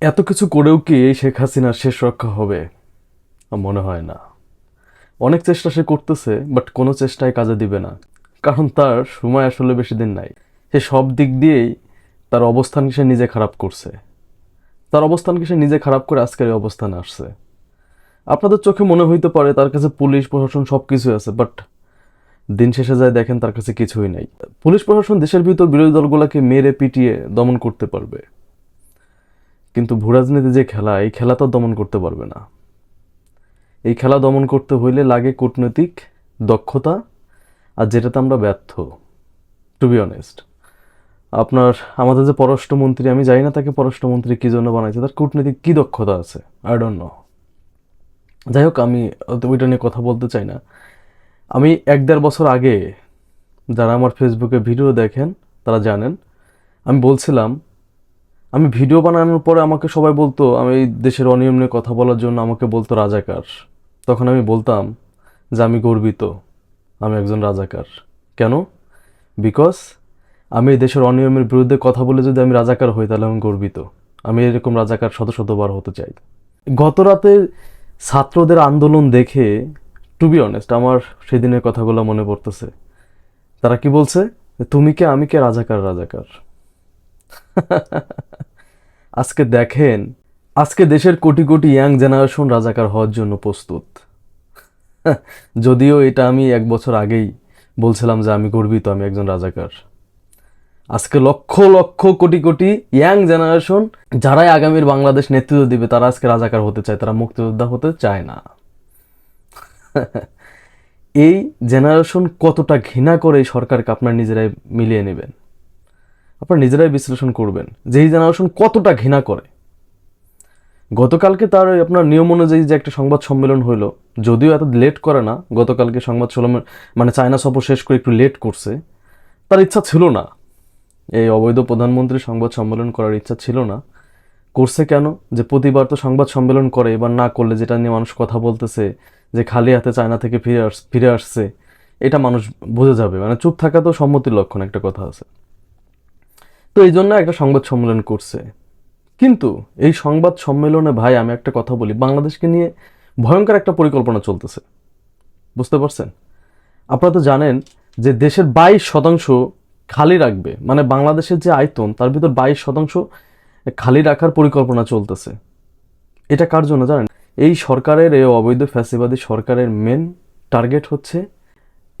এত কিছু করেও কি শেখ হাসিনার শেষ রক্ষা হবে? মনে হয় না। অনেক চেষ্টা সে করতেছে বাট কোনো চেষ্টায় কাজে দিবে না। কারণ তার সময় আসলে বেশি দিন নাই। সে সব দিক দিয়েই তার অবস্থানকে সে নিজে খারাপ করছে? তার অবস্থানকে সে নিজে খারাপ করে আজকের এই অবস্থানে আসছে? আপনাদের চোখে মনে হইতে পারে তার কাছে পুলিশ, প্রশাসন সব কিছু আছে বাট দিন শেষে যায় দেখেন তার কাছে কিছুই নাই। পুলিশ, প্রশাসন দেশের ভিতর বিরোধী দলগুলোকে মেরে পিটিয়ে দমন করতে পারবে। কিন্তু ভূরাজনীতি যে খেলা, এই খেলা তো দমন করতে পারবে না। এই খেলা দমন করতে হইলে লাগে কূটনৈতিক দক্ষতা আর যেটাতে আমরা ব্যর্থ টু বি অনেস্ট আপনার, আমাদের যে পররাষ্ট্রমন্ত্রী, আমি জানি না তাকে পররাষ্ট্রমন্ত্রী কী জন্য বানাইছে, তার কূটনৈতিক কী দক্ষতা আছে? আই ডোন্ট নো যাই হোক, আমি ওইটা নিয়ে কথা বলতে চাই না। আমি এক দেড় বছর আগে যারা আমার ফেসবুকে ভিডিও দেখেন, তারা জানেন, আমি বলছিলাম আমি ভিডিও বানানোর পরে আমাকে সবাই বলতো, আমি এই দেশের অনিয়ম নিয়ে কথা বলার জন্য আমাকে বলতো রাজাকার। তখন আমি বলতাম যে, আমি গর্বিত, আমি একজন রাজাকার। কেন? বিকজ আমি দেশের অনিয়মের বিরুদ্ধে কথা বলে যদি আমি রাজাকার হই, তাহলে আমি গর্বিত। আমি এরকম রাজাকার শত শতবার হতে চাই। গত রাতে ছাত্রদের আন্দোলন দেখে টু বি অনেস্ট আমার সেদিনের কথাগুলো মনে পড়তেছে। তারা কি বলছে? তুমি কে? আমি কে? রাজাকার রাজাকার। আজকে দেখেন, আজকে দেশের কোটি কোটি ইয়াং জেনারেশন রাজাকার হওয়ার জন্য প্রস্তুত। যদিও এটা আমি এক বছর আগেই বলছিলাম যে আমি গর্বিত আমি একজন রাজাকার। আজকে লক্ষ লক্ষ কোটি কোটি ইয়াং জেনারেশন যারাই আগামীর বাংলাদেশ নেতৃত্ব দিবে, তারা আজকে রাজাকার হতে চায়, তারা মুক্তিযোদ্ধা হতে চায় না। এই জেনারেশন কতটা ঘৃণা করে এই সরকারকে আপনার নিজেরাই মিলিয়ে নেবেন? আপনারা নিজেরাই বিশ্লেষণ করবেন যে এই জেনারেশন কতটা ঘৃণা করে। গতকালকে তার আপনার নিয়ম অনুযায়ী যে একটা সংবাদ সম্মেলন হইল, যদিও এত লেট করে না, গতকালকে সংবাদ সম্মেলন মানে চায়না সফর শেষ করে একটু লেট করছে, তার ইচ্ছা ছিল না। এই অবৈধ প্রধানমন্ত্রী সংবাদ সম্মেলন করার ইচ্ছা ছিল না। করছে কেন? যে প্রতিবার তো সংবাদ সম্মেলন করে, এবার না করলে যেটা নিয়ে মানুষ কথা বলতেছে, যে খালি হাতে চায়না থেকে ফিরে আস ফিরে আসছে, এটা মানুষ বোঝা যাবে। মানে চুপ থাকা তো সম্মতির লক্ষণ, একটা কথা আছে। তো এই জন্য একটা সংবাদ সম্মেলন করছে। কিন্তু এই সংবাদ সম্মেলনে ভাই আমি একটা কথা বলি, বাংলাদেশকে নিয়ে ভয়ঙ্কর একটা পরিকল্পনা চলতেছে। বুঝতে পারছেন? আপনারা তো জানেন যে দেশের বাইশ শতাংশ খালি রাখবে মানে বাংলাদেশের যে আয়তন, তার ভিতর বাইশ শতাংশ খালি রাখার পরিকল্পনা চলতেছে। এটা কার জন্য জানেন? এই সরকারের, এই অবৈধ ফ্যাসিবাদী সরকারের মেন টার্গেট হচ্ছে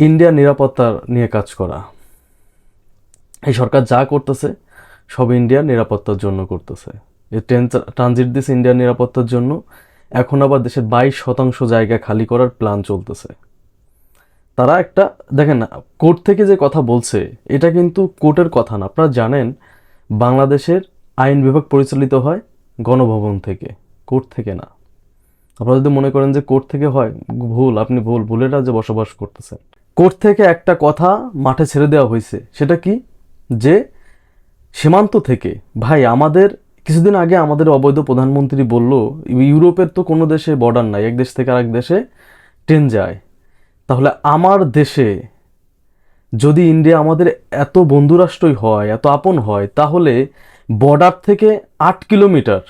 ইন্ডিয়ার নিরাপত্তা নিয়ে কাজ করা। এই সরকার যা করতেছে, সব ইন্ডিয়ার নিরাপত্তার জন্য করতেছে। এই ট্রেন ট্রানজিট দিস ইন্ডিয়ার নিরাপত্তার জন্য। এখন আবার দেশের বাইশ শতাংশ জায়গা খালি করার প্ল্যান চলতেছে। তারা একটা, দেখেন না, কোর্ট থেকে যে কথা বলছে, এটা কিন্তু কোর্টের কথা না। আপনারা জানেন, বাংলাদেশের আইন বিভাগ পরিচালিত হয় গণভবন থেকে, কোর্ট থেকে না। আপনারা যদি মনে করেন যে কোর্ট থেকে হয়, ভুল, আপনি ভুল, ভুলেরা যে বসবাস করতেছেন। কোর্ট থেকে একটা কথা মাঠে ছেড়ে দেওয়া হয়েছে, সেটা কি? যে সীমান্ত থেকে, ভাই, আমাদের, কিছুদিন আগে আমাদের অবৈধ প্রধানমন্ত্রী বলল, ইউরোপের তো কোনো দেশে বর্ডার নাই, এক দেশ থেকে আরেক দেশে ট্রেন যায়। তাহলে আমার দেশে যদি ইন্ডিয়া আমাদের এত বন্ধুরাষ্ট্রই হয়, এত আপন হয়, তাহলে বর্ডার থেকে আট কিলোমিটার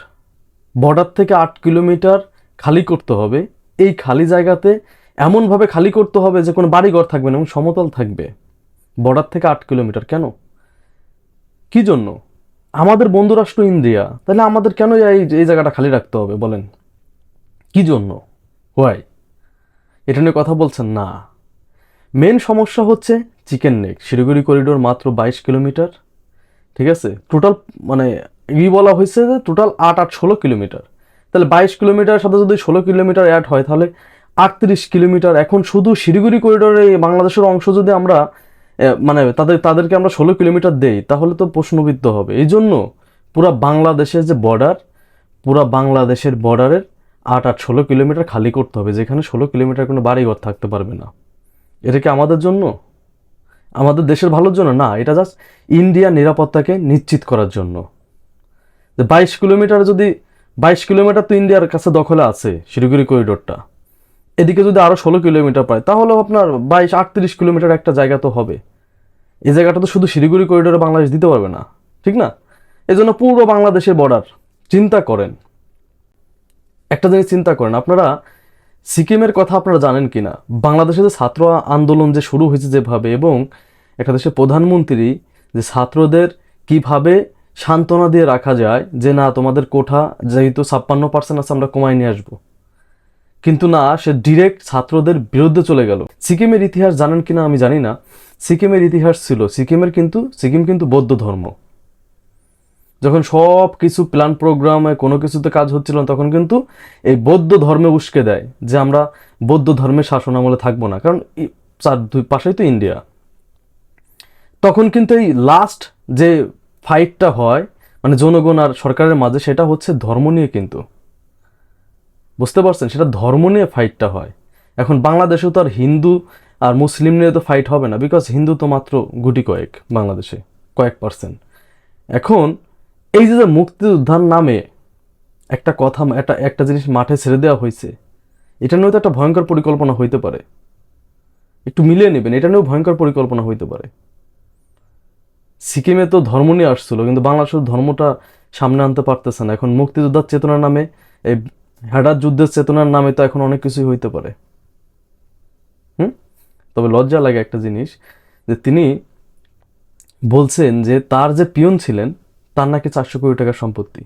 বর্ডার থেকে আট কিলোমিটার খালি করতে হবে। এই খালি জায়গাতে এমনভাবে খালি করতে হবে যে কোনো বাড়িঘর থাকবে না এবং সমতল থাকবে। বর্ডার থেকে আট কিলোমিটার কেন? কি জন্য? আমাদের বন্ধুরাষ্ট্র ইন্ডিয়া, তাহলে আমাদের কেন এই এই জায়গাটা খালি রাখতে হবে বলেন? কি জন্য? হোয়াই এটা নিয়ে কথা বলছেন না। মেন সমস্যা হচ্ছে চিকেন নেক। শিলিগুড়ি করিডোর মাত্র বাইশ কিলোমিটার, ঠিক আছে? টোটাল মানে ই বলা হয়েছে যে টোটাল আট আট, ষোলো কিলোমিটার। তাহলে বাইশ কিলোমিটার সাথে যদি ষোলো কিলোমিটার অ্যাড হয়, তাহলে আটত্রিশ কিলোমিটার। এখন শুধু শিলিগুড়ি করিডোরে বাংলাদেশের অংশ যদি আমরা মানে তাদের, তাদেরকে আমরা ষোলো কিলোমিটার দেই, তাহলে তো প্রশ্নবিদ্ধ হবে। এই জন্য পুরা বাংলাদেশের যে বর্ডার পুরা বাংলাদেশের বর্ডারের আট আট ষোলো কিলোমিটার খালি করতে হবে, যেখানে ষোলো কিলোমিটার কোনো বাড়িঘর থাকতে পারবে না। এটা কি আমাদের জন্য? আমাদের দেশের ভালোর জন্য? না, এটা জাস্ট ইন্ডিয়ার নিরাপত্তাকে নিশ্চিত করার জন্য। যে বাইশ কিলোমিটার যদি, বাইশ কিলোমিটার তো ইন্ডিয়ার কাছে দখলে আছে, শিলিগুড়ি করিডোরটা এদিকে যদি আরও ষোলো কিলোমিটার পায়, তাহলেও আপনার বাইশ আটত্রিশ কিলোমিটার একটা জায়গা তো হবে। এই জায়গাটা তো শুধু শিলিগুড়ি করিডোরে বাংলাদেশ দিতে পারবে না, ঠিক না? এই জন্য পুরো বাংলাদেশের বর্ডার চিন্তা করেন। একটা জিনিস চিন্তা করেন, আপনারা সিকিমের কথা আপনারা জানেন কি না বাংলাদেশে যে ছাত্র আন্দোলন যে শুরু হয়েছে যেভাবে এবং একটা দেশের প্রধানমন্ত্রী যে ছাত্রদের কীভাবে সান্ত্বনা দিয়ে রাখা যায় যে না, তোমাদের কোঠা যেহেতু ছাপ্পান্ন পার্সেন্ট আছে, আমরা কমায় নিয়ে আসব। কিন্তু না, সে ডিরেক্ট ছাত্রদের বিরুদ্ধে চলে গেল। সিকিমের ইতিহাস জানেন কিনা আমি জানি না। সিকিমের ইতিহাস ছিল, সিকিমের কিন্তু, সিকিম কিন্তু বৌদ্ধ ধর্ম। যখন সব কিছু প্ল্যান প্রোগ্রামে কোনো কিছুতে কাজ হচ্ছিল না, তখন কিন্তু এই বৌদ্ধ ধর্মে উস্কে দেয় যে আমরা বৌদ্ধ ধর্মের শাসন আমলে থাকব না। কারণ চার দুই পাশেই তো ইন্ডিয়া তখন কিন্তু এই লাস্ট যে ফাইটটা হয় মানে জনগণ আর সরকারের মাঝে, সেটা হচ্ছে ধর্ম নিয়ে কিন্তু। বুঝতে পারছেন? সেটা ধর্ম নিয়ে ফাইটটা হয়। এখন বাংলাদেশেও তো আর হিন্দু আর মুসলিম নিয়ে তো ফাইট হবে না বিকজ হিন্দু তো মাত্র গুটি কয়েক বাংলাদেশে, কয়েক পার্সেন্ট এখন, এই যে মুক্তিযোদ্ধার নামে একটা কথা, একটা একটা জিনিস মাঠে ছেড়ে দেওয়া হয়েছে, এটা নিয়েও তো একটা ভয়ঙ্কর পরিকল্পনা হইতে পারে। একটু মিলিয়ে নেবেন, এটা নিয়েও ভয়ঙ্কর পরিকল্পনা হইতে পারে। সিকিমে তো ধর্ম নিয়ে আসছিল, কিন্তু বাংলাদেশের ধর্মটা সামনে আনতে পারতেছে না। এখন মুক্তিযোদ্ধার চেতনার নামে, এই হেডার যুদ্ধের চেতনার নামে তো এখন অনেক কিছুই হইতে পারে। তবে লজ্জা লাগে একটা জিনিস, যে তিনি বলছেন যে তার যে পিয়ন ছিলেন, তার নাকি চারশো কোটি টাকার সম্পত্তি।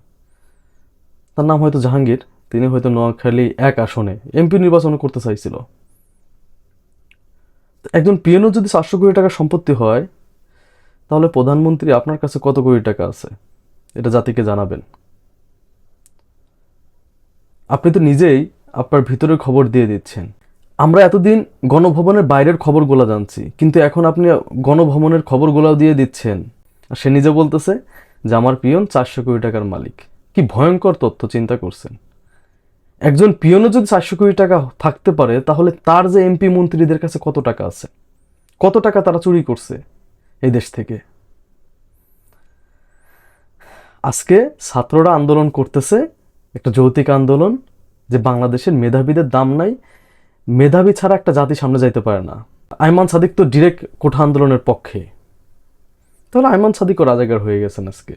তার নাম হয়তো জাহাঙ্গীর, তিনি হয়তো নোয়াখালী এক আসনে এমপি নির্বাচন করতে চাইছিল। একজন পিয়নের যদি চারশো কোটি টাকার সম্পত্তি হয়, তাহলে প্রধানমন্ত্রী আপনার কাছে কত কোটি টাকা আছে? এটা জাতিকে জানাবেন। আপনি তো নিজেই আপনার ভিতরের খবর দিয়ে দিচ্ছেন। আমরা এতদিন গণভবনের বাইরের খবরগুলো জানছি, কিন্তু এখন আপনি গণভবনের খবরগুলোও দিয়ে দিচ্ছেন। আর সে নিজে বলতেছে যে আমার পিয়ন চারশো কোটি টাকার মালিক। কি ভয়ঙ্কর তথ্য, চিন্তা করছেন। একজন পিয়নও যদি চারশো কোটি টাকা থাকতে পারে, তাহলে তার যে এমপি মন্ত্রীদের কাছে কত টাকা আছে? কত টাকা তারা চুরি করছে এই দেশ থেকে? আজকে ছাত্ররা আন্দোলন করতেছে, একটা যৌতিক আন্দোলন, যে বাংলাদেশের মেধাবীদের দাম নাই মেধাবী ছাড়া একটা জাতি সামনে যাইতে পারে না। আইমান সাদিক তো ডিরেক্ট কোঠা আন্দোলনের পক্ষে। তাহলে আইমান সাদিকও রাজাগার হয়ে গেছেন আজকে।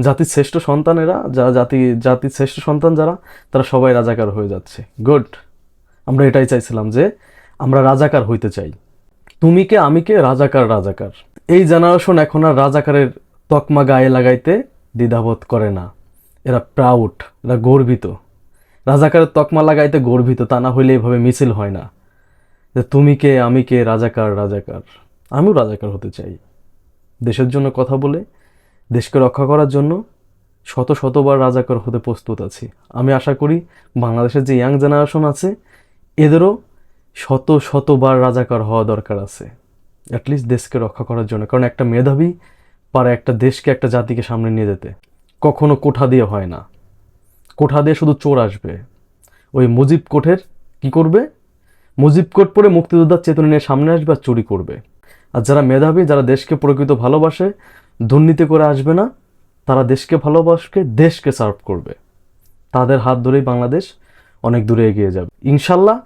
জাতির শ্রেষ্ঠ সন্তানেরা যারা জাতি, জাতির শ্রেষ্ঠ সন্তান যারা, তারা সবাই রাজাকার হয়ে যাচ্ছে। গুড আমরা এটাই চাইছিলাম যে আমরা রাজাকার হইতে চাই। তুমি কে, আমি কে, রাজাকার রাজাকার। এই জেনারেশন এখন আর রাজাকারের তকমা গায়ে লাগাইতে দ্বিধাবোধ করে না। এরা প্রাউড এরা গর্বিত। রাজাকারের তকমা লাগাইতে গর্বিত, তা না হইলে এভাবে মিছিল হয় না। যে তুমি কে, আমি কে, রাজাকার রাজাকার। আমিও রাজাকার হতে চাই। দেশের জন্য কথা বলে, দেশকে রক্ষা করার জন্য শত শতবার রাজাকার হতে প্রস্তুত আছি। আমি আশা করি বাংলাদেশের যে ইয়াং জেনারেশন আছে, এদেরও শত শতবার রাজাকার হওয়া দরকার আছে। অ্যাটলিস্ট দেশকে রক্ষা করার জন্য। কারণ একটা মেধাবী পারে একটা দেশকে, একটা জাতিকে সামনে নিয়ে যেতে। কখনো কোঠা দিয়ে হয় না। কোঠা দিয়ে শুধু চোর আসবে। ওই মুজিব কোঠের কি করবে? মুজিব কোট পরে মুক্তিযোদ্ধার চেতনা নিয়ে সামনে আসবে আর চুরি করবে। আর যারা মেধাবী, যারা দেশকে প্রকৃত ভালোবাসে, দুর্নীতি করে আসবে না, তারা দেশকে ভালোবাসকে, দেশকে সার্ভ করবে। তাদের হাত ধরেই বাংলাদেশ অনেক দূরে এগিয়ে যাবে। ইনশাল্লাহ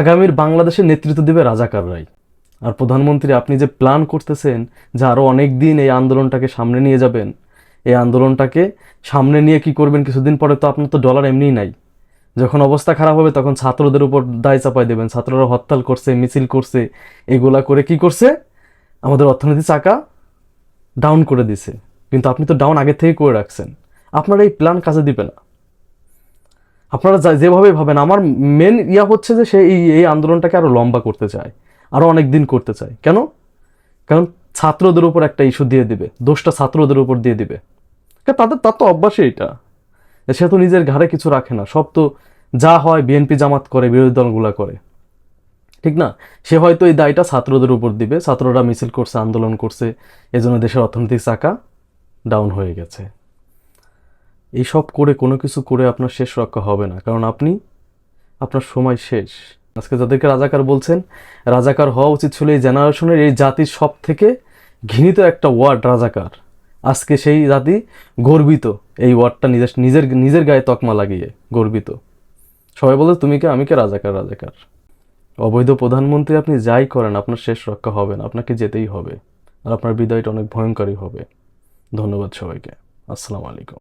আগামীর বাংলাদেশের নেতৃত্ব দেবে রাজাকাররাই আর প্রধানমন্ত্রী, আপনি যে প্ল্যান করতেছেন যে আরও অনেক দিন এই আন্দোলনটাকে সামনে নিয়ে যাবেন এই আন্দোলনটাকে সামনে নিয়ে কি করবেন কিছুদিন পরে তো আপনার তো ডলার এমনিই নাই। যখন অবস্থা খারাপ হবে তখন ছাত্রদের উপর দায় চাপাই দেবেন। ছাত্ররা হরতাল করছে, মিছিল করছে, এগুলা করে কি করছে? আমাদের অর্থনীতি চাকা ডাউন করে দিছে। কিন্তু আপনি তো ডাউন আগে থেকে করে রাখছেন। আপনার এই প্ল্যান কাজে দিবে না। আপনারা যেভাবে ভাবেন, আমার মেন ইয়া হচ্ছে যে সে এই এই আন্দোলনটাকে আরও লম্বা করতে চায়। আরও অনেক দিন করতে চায়। কেন? কারণ ছাত্রদের উপর একটা ইস্যু দিয়ে দিবে। দোষটা ছাত্রদের উপর দিয়ে দিবে। তাদের, তার তো অভ্যাসই এটা। সে তো নিজের ঘাড়ে কিছু রাখে না। সব তো যা হয় বিএনপি জামাত করে, বিরোধী দলগুলা করে। ঠিক না? সে হয়তো এই দায়টা ছাত্রদের উপর দিবে। ছাত্ররা মিছিল করছে, আন্দোলন করছে। এজন্য দেশের অর্থনৈতিক চাকা ডাউন হয়ে গেছে। এইসব করে কোনো কিছু করে আপনার শেষ রক্ষা হবে না। কারণ আপনি, আপনার সময় শেষ। আজকে যাদেরকে রাজাকার বলছেন, রাজাকার হওয়া উচিত ছিল এই জেনারেশনের এই জাতির সব থেকে ঘৃণিত একটা ওয়ার্ড রাজাকার। আজকে সেই জাতি গর্বিত এই ওয়ার্ডটা নিজের নিজের নিজের গায়ে তকমা লাগিয়ে গর্বিত। সবাই বলে, তুমি কে? আমি কে রাজাকার রাজাকার? অবৈধ প্রধানমন্ত্রী আপনি যাই করেন, আপনার শেষ রক্ষা হবে না, আপনাকে যেতেই হবে। আর আপনার বিদায়টা অনেক ভয়ঙ্করই হবে। ধন্যবাদ সবাইকে। আসসালামু আলাইকুম।